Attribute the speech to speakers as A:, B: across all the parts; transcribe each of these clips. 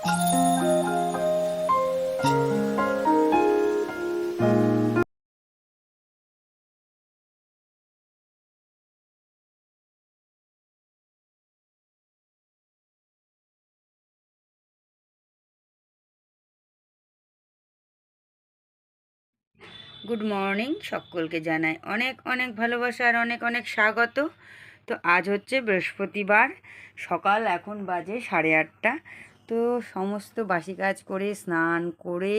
A: Good morning সকলকে জানাই অনেক অনেক ভালোবাসা আর অনেক অনেক স্বাগত তো আজ হচ্ছে বৃহস্পতিবার সকাল এখন বাজে সাড়ে আটটা তো সমস্ত বাসি কাজ করে স্নান করে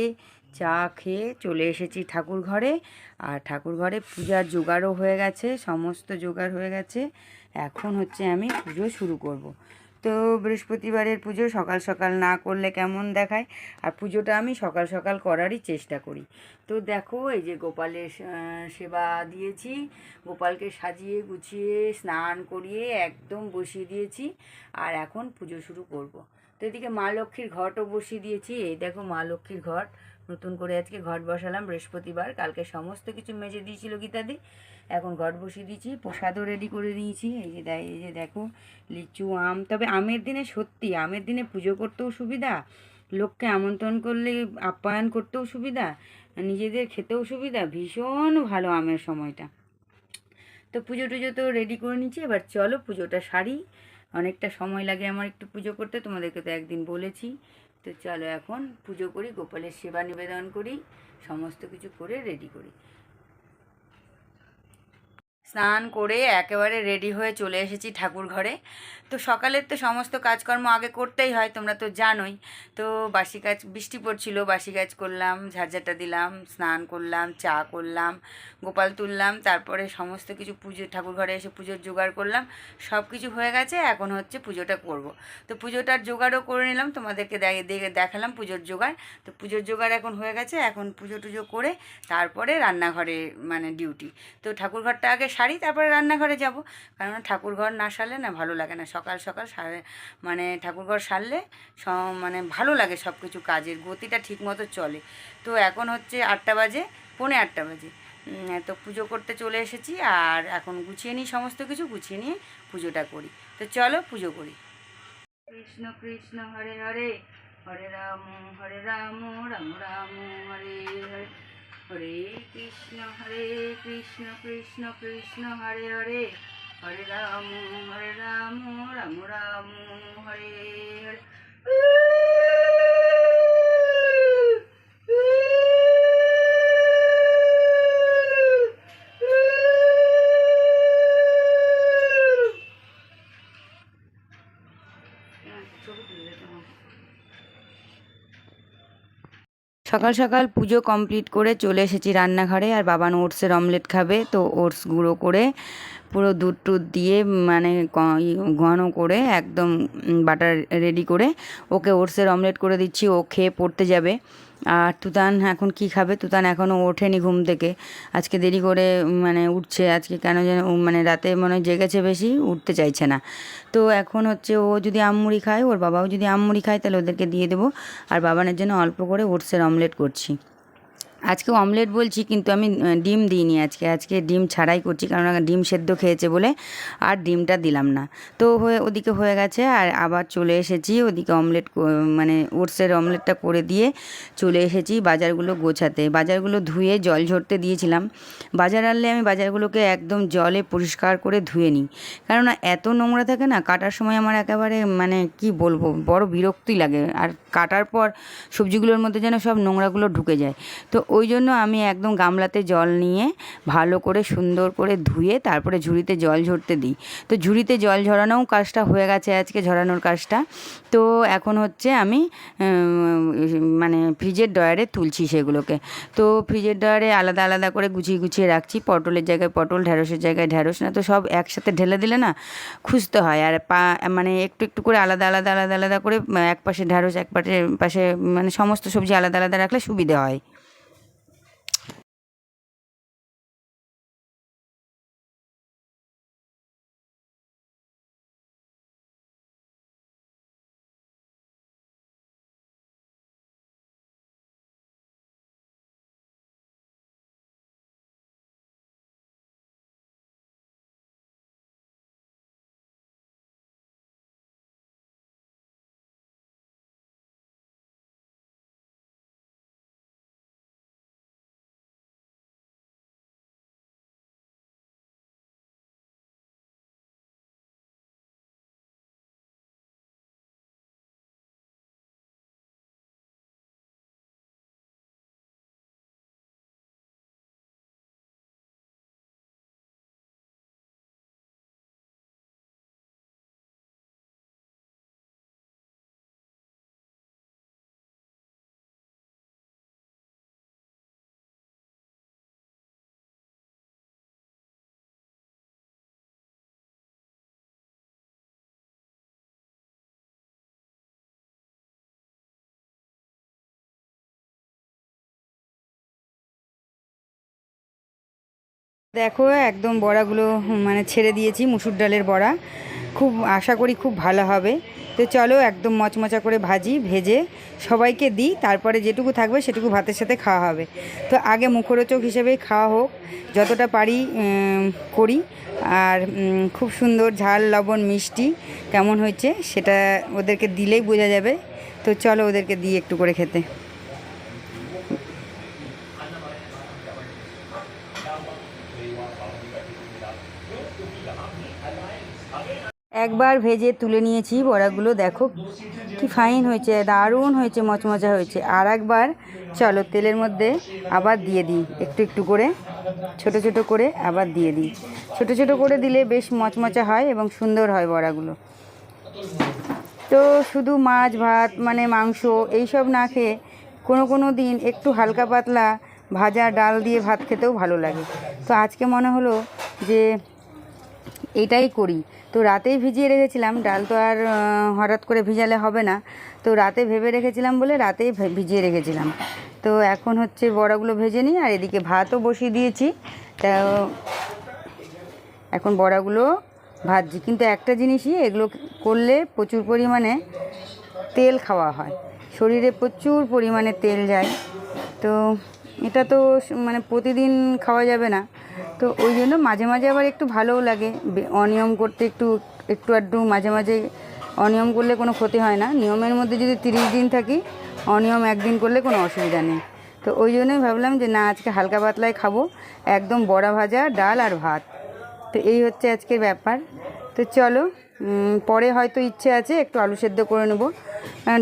A: চা খেয়ে চলে এসেছি ঠাকুর ঘরে আর ঠাকুর ঘরে পূজার জোগাড়ও হয়ে গেছে সমস্ত জোগাড় হয়ে গেছে এখন হচ্ছে আমি পুজো শুরু করব। তো বৃহস্পতিবারের পুজো সকাল সকাল না করলে কেমন দেখায় আর পুজোটা আমি সকাল সকাল করারই চেষ্টা করি তো দেখো এই যে গোপালের সেবা দিয়েছি গোপালকে সাজিয়ে গুছিয়ে স্নান করিয়ে একদম বসিয়ে দিয়েছি আর এখন পুজো শুরু করব। তো এদিকে মা লক্ষ্মীর ঘটও বসিয়ে দিয়েছি এই দেখো মা লক্ষ্মীর ঘট নতুন করে আজকে ঘট বসালাম বৃহস্পতিবার কালকে সমস্ত কিছু মেজে দিয়েছিল গীতাদি এখন ঘট বসিয়ে দিয়েছি প্রসাদও রেডি করে দিয়েছি এই যে এই যে দেখো লিচু আম তবে আমের দিনে সত্যি আমের দিনে পুজো করতেও সুবিধা লোককে আমন্ত্রণ করলে আপ্যায়ন করতেও সুবিধা নিজেদের খেতেও সুবিধা ভীষণ ভালো আমের সময়টা তো পুজো টুজো তো রেডি করে নিচ্ছি এবার চলো পুজোটা সারি অনেকটা সময় লাগে আমার একটু পুজো করতে তোমাদেরকে তো একদিন বলেছি তো চলো এখন পুজো করি গোপালের সেবা নিবেদন করি সমস্ত কিছু করে রেডি করি স্নান করে একেবারে রেডি হয়ে চলে এসেছি ঠাকুর ঘরে তো সকালের তো সমস্ত কাজকর্ম আগে করতেই হয় তোমরা তো জানোই তো বাসি কাজ বৃষ্টি পড়ছিল বাসি কাজ করলাম ঝাড়ঝাটা দিলাম স্নান করলাম চা করলাম গোপাল তুললাম তারপরে সমস্ত কিছু পুজো ঠাকুর ঘরে এসে পুজোর জোগাড় করলাম সব কিছু হয়ে গেছে এখন হচ্ছে পুজোটা করব। তো পুজোটার জোগাড়ও করে নিলাম তোমাদেরকে দেখালাম পুজোর জোগাড় তো পুজোর জোগাড় এখন হয়ে গেছে এখন পুজো টুজো করে তারপরে রান্নাঘরে মানে ডিউটি তো ঠাকুর ঘরটা আগে সারি তারপরে রান্নাঘরে যাব কারণ ঠাকুরঘর না সারলে না ভালো লাগে না সকাল সকাল সারে মানে ঠাকুরঘর সারলে মানে ভালো লাগে সব কিছু কাজের গতিটা ঠিক মতো চলে তো এখন হচ্ছে আটটা বাজে পৌনে আটটা বাজে তো পুজো করতে চলে এসেছি আর এখন গুছিয়ে নিই সমস্ত কিছু গুছিয়ে নিয়ে পুজোটা করি তো চলো পুজো করি কৃষ্ণ কৃষ্ণ হরে হরে হরে রাম হরে রাম রাম রাম হরে হরে Hare Krishna, Hare Krishna, Krishna Krishna, Hare Hare, Hare Ram, Hare Ram, Ram Ram, Hare Hare.
B: ちょっと揺れてます。সকাল সকাল পুজো কমপ্লিট করে চলে এসেছি রান্নাঘরে আর বাবা ওটসের অমলেট খাবে তো ওটস গুঁড়ো করে পুরো দুধ টুধ দিয়ে মানে ঘন করে একদম বাটার রেডি করে ওকে ওটসের অমলেট করে দিচ্ছি ও খেয়ে পড়তে যাবে আর তুতান এখন কি খাবে তুতান এখনও ওঠেনি ঘুম থেকে আজকে দেরি করে মানে উঠছে আজকে কেন যেন মানে রাতে মনে হয় জেগেছে বেশি উঠতে চাইছে না তো এখন হচ্ছে ও যদি আমমুড়ি খায় ওর বাবাও যদি আমমুড়ি খায় তাহলে ওদেরকে দিয়ে দেবো আর বাবানের জন্য অল্প করে ওটসের অমলেট করছি আজকে অমলেট বলছি কিন্তু আমি ডিম দিইনি আজকে আজকে ডিম ছাড়াই করছি কারণ ডিম সেদ্ধ খেয়েছে বলে আর ডিমটা দিলাম না তো হয়ে ওদিকে হয়ে গেছে আর আবার চলে এসেছি ওদিকে অমলেট মানে ওটসের অমলেটটা করে দিয়ে চলে এসেছি বাজারগুলো গোছাতে বাজারগুলো ধুয়ে জল ঝরতে দিয়েছিলাম বাজার আনলে আমি বাজারগুলোকে একদম জলে পরিষ্কার করে ধুয়ে নিই কেননা এত নোংরা থাকে না কাটার সময় আমার একেবারে মানে কি বলবো বড় বিরক্তি লাগে আর কাটার পর সবজিগুলোর মধ্যে যেন সব নোংরাগুলো ঢুকে যায় তো ওই জন্য আমি একদম গামলাতে জল নিয়ে ভালো করে সুন্দর করে ধুয়ে তারপরে ঝুড়িতে জল ঝরতে দিই তো ঝুড়িতে জল ঝরানোও কাজটা হয়ে গেছে আজকে ঝরানোর কাজটা তো এখন হচ্ছে আমি মানে ফ্রিজের ডয়ারে তুলছি সেগুলোকে তো ফ্রিজের ডয়ারে আলাদা আলাদা করে গুছিয়ে গুছিয়ে রাখছি পটলের জায়গায় পটল ঢ্যাঁড়সের জায়গায় ঢ্যাঁড়স না তো সব একসাথে ঢেলে দিলে না খুঁজতে হয় আর পা মানে একটু একটু করে আলাদা আলাদা আলাদা আলাদা করে এক পাশে ঢ্যাঁড়স এক পাশে মানে সমস্ত সবজি আলাদা আলাদা রাখলে সুবিধে হয় দেখো একদম বড়াগুলো মানে ছেড়ে দিয়েছি মুসুর ডালের বড়া খুব আশা করি খুব ভালো হবে তো চলো একদম মচমচা করে ভাজি ভেজে সবাইকে দিই তারপরে যেটুকু থাকবে সেটুকু ভাতের সাথে খাওয়া হবে তো আগে মুখরোচক হিসেবেই খাওয়া হোক যতটা পারি করি আর খুব সুন্দর ঝাল লবণ মিষ্টি কেমন হয়েছে সেটা ওদেরকে দিলেই বোঝা যাবে তো চলো ওদেরকে দিই একটু করে খেতে একবার ভেজে তুলে নিয়েছি বড়াগুলো দেখো কি ফাইন হয়েছে দারুণ হয়েছে মচমচা হয়েছে আর একবার চলো তেলের মধ্যে আবার দিয়ে দিই একটু একটু করে ছোট ছোট করে আবার দিয়ে দিই ছোট ছোট করে দিলে বেশ মচমচা হয় এবং সুন্দর হয় বড়াগুলো তো শুধু মাছ ভাত মানে মাংস এইসব না খেয়ে কোনো কোনো দিন একটু হালকা পাতলা ভাজা ডাল দিয়ে ভাত খেতেও ভালো লাগে তো আজকে মনে হলো যে এটাই করি তো রাতেই ভিজিয়ে রেখেছিলাম ডাল তো আর হঠাৎ করে ভিজালে হবে না তো রাতে ভেবে রেখেছিলাম বলে রাতেই ভিজিয়ে রেখেছিলাম তো এখন হচ্ছে বড়াগুলো ভেজে নিই আর এদিকে ভাতও বসিয়ে দিয়েছি তা এখন বড়াগুলো ভাজছি কিন্তু একটা জিনিসই এগুলো করলে প্রচুর পরিমাণে তেল খাওয়া হয় শরীরে প্রচুর পরিমাণে তেল যায় তো এটা তো মানে প্রতিদিন খাওয়া যাবে না তো ওই জন্য মাঝে মাঝে আবার একটু ভালোও লাগে অনিয়ম করতে একটু একটু আধটু মাঝে মাঝে অনিয়ম করলে কোনো ক্ষতি হয় না নিয়মের মধ্যে যদি তিরিশ দিন থাকি অনিয়ম একদিন করলে কোনো অসুবিধা নেই তো ওই জন্যই ভাবলাম যে না আজকে হালকা পাতলায় খাবো একদম বড়া ভাজা ডাল আর ভাত তো এই হচ্ছে আজকের ব্যাপার তো চলো পরে হয়তো ইচ্ছে আছে একটু আলু সেদ্ধ করে নেবো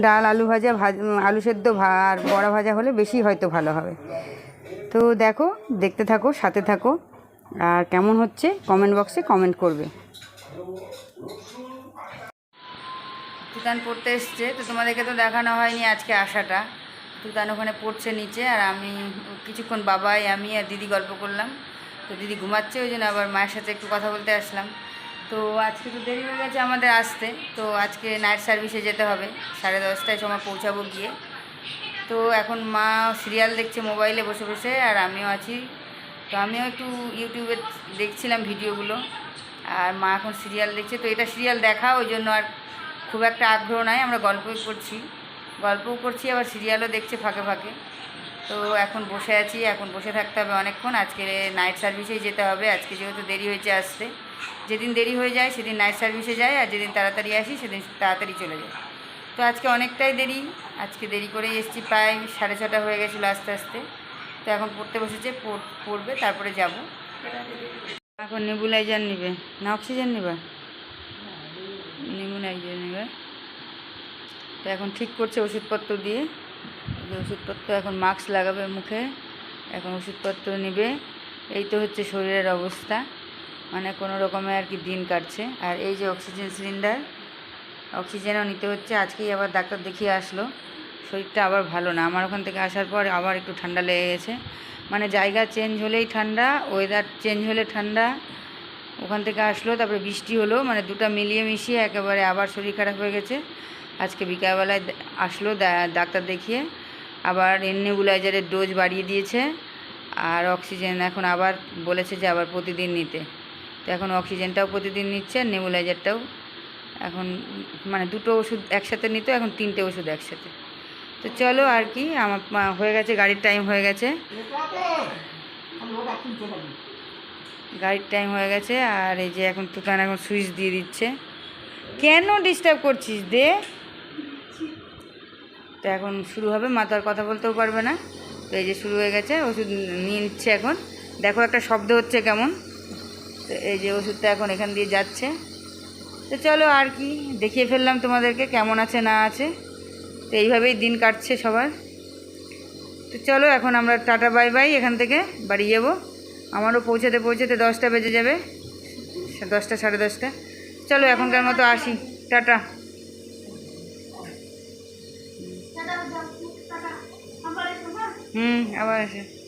B: ডাল আলু ভাজা ভাজ আলু সেদ্ধ আর বড়া ভাজা হলে বেশি হয়তো ভালো হবে তো দেখো দেখতে থাকো সাথে থাকো আর কেমন হচ্ছে কমেন্ট বক্সে কমেন্ট করবে
C: তুতান পড়তে এসছে তো তোমাদেরকে তো দেখানো হয়নি আজকে আসাটা তুতান ওখানে পড়ছে নিচে আর আমি কিছুক্ষণ বাবাই আমি আর দিদি গল্প করলাম তো দিদি ঘুমাচ্ছে ওই জন্য আবার মায়ের সাথে একটু কথা বলতে আসলাম তো আজকে তো দেরি হয়ে গেছে আমাদের আসতে তো আজকে নাইট সার্ভিসে যেতে হবে সাড়ে দশটায় সময় পৌঁছাবো গিয়ে তো এখন মা সিরিয়াল দেখছে মোবাইলে বসে বসে আর আমিও আছি তো আমিও একটু ইউটিউবে দেখছিলাম ভিডিওগুলো আর মা এখন সিরিয়াল দেখছে তো এটা সিরিয়াল দেখা ওই জন্য আর খুব একটা আগ্রহ নাই আমরা গল্পই করছি গল্পও করছি আবার সিরিয়ালও দেখছে ফাঁকে ফাঁকে তো এখন বসে আছি এখন বসে থাকতে হবে অনেকক্ষণ আজকে নাইট সার্ভিসেই যেতে হবে আজকে যেহেতু দেরি হয়েছে আসতে যেদিন দেরি হয়ে যায় সেদিন নাইট সার্ভিসে যায় আর যেদিন তাড়াতাড়ি আসি সেদিন তাড়াতাড়ি চলে যায় তো আজকে অনেকটাই দেরি আজকে দেরি করেই এসছি প্রায় সাড়ে ছটা হয়ে গেছিলো আস্তে আস্তে তো এখন পড়তে বসেছে পড়বে তারপরে যাব এখন নেবুলাইজার নেবে না অক্সিজেন নেবা নেবুলাইজার নেবে তো এখন ঠিক করছে ওষুধপত্র দিয়ে ওষুধপত্র এখন মাস্ক লাগাবে মুখে এখন ওষুধপত্র নেবে এই তো হচ্ছে শরীরের অবস্থা মানে কোনো রকমে আর কি দিন কাটছে আর এই যে অক্সিজেন সিলিন্ডার অক্সিজেনও নিতে হচ্ছে আজকেই আবার ডাক্তার দেখিয়ে আসলো শরীরটা আবার ভালো না আমার ওখান থেকে আসার পর আবার একটু ঠান্ডা লেগে গেছে মানে জায়গা চেঞ্জ হলেই ঠান্ডা ওয়েদার চেঞ্জ হলে ঠান্ডা ওখান থেকে আসলো তারপরে বৃষ্টি হলো মানে দুটা মিলিয়ে মিশিয়ে একেবারে আবার শরীর খারাপ হয়ে গেছে আজকে বিকালবেলায় আসলো ডাক্তার দেখিয়ে আবার নেবুলাইজারের ডোজ বাড়িয়ে দিয়েছে আর অক্সিজেন এখন আবার বলেছে যে আবার প্রতিদিন নিতে তো এখন অক্সিজেনটাও প্রতিদিন নিচ্ছে নেবুলাইজারটাও এখন মানে দুটো ওষুধ একসাথে নিত এখন তিনটে ওষুধ একসাথে তো চলো আর কি আমার হয়ে গেছে গাড়ির টাইম হয়ে গেছে গাড়ির টাইম হয়ে গেছে আর এই যে এখন তুফান এখন সুইচ দিয়ে দিচ্ছে কেন ডিস্টার্ব করছিস দে তো এখন শুরু হবে মা তো আর কথা বলতেও পারবে না তো এই যে শুরু হয়ে গেছে ওষুধ নিয়ে নিচ্ছে এখন দেখো একটা শব্দ হচ্ছে কেমন তো এই যে ওষুধটা এখন এখান দিয়ে যাচ্ছে তো চলো আর কি দেখিয়ে ফেললাম তোমাদেরকে কেমন আছে না আছে তো এইভাবেই দিন কাটছে সবার তো চলো এখন আমরা টাটা বাই বাই এখান থেকে বাড়ি যাবো আমারও পৌঁছাতে পৌঁছাতে দশটা বেজে যাবে দশটা সাড়ে দশটা চলো এখনকার মতো আসি টাটা হুম আবার আসে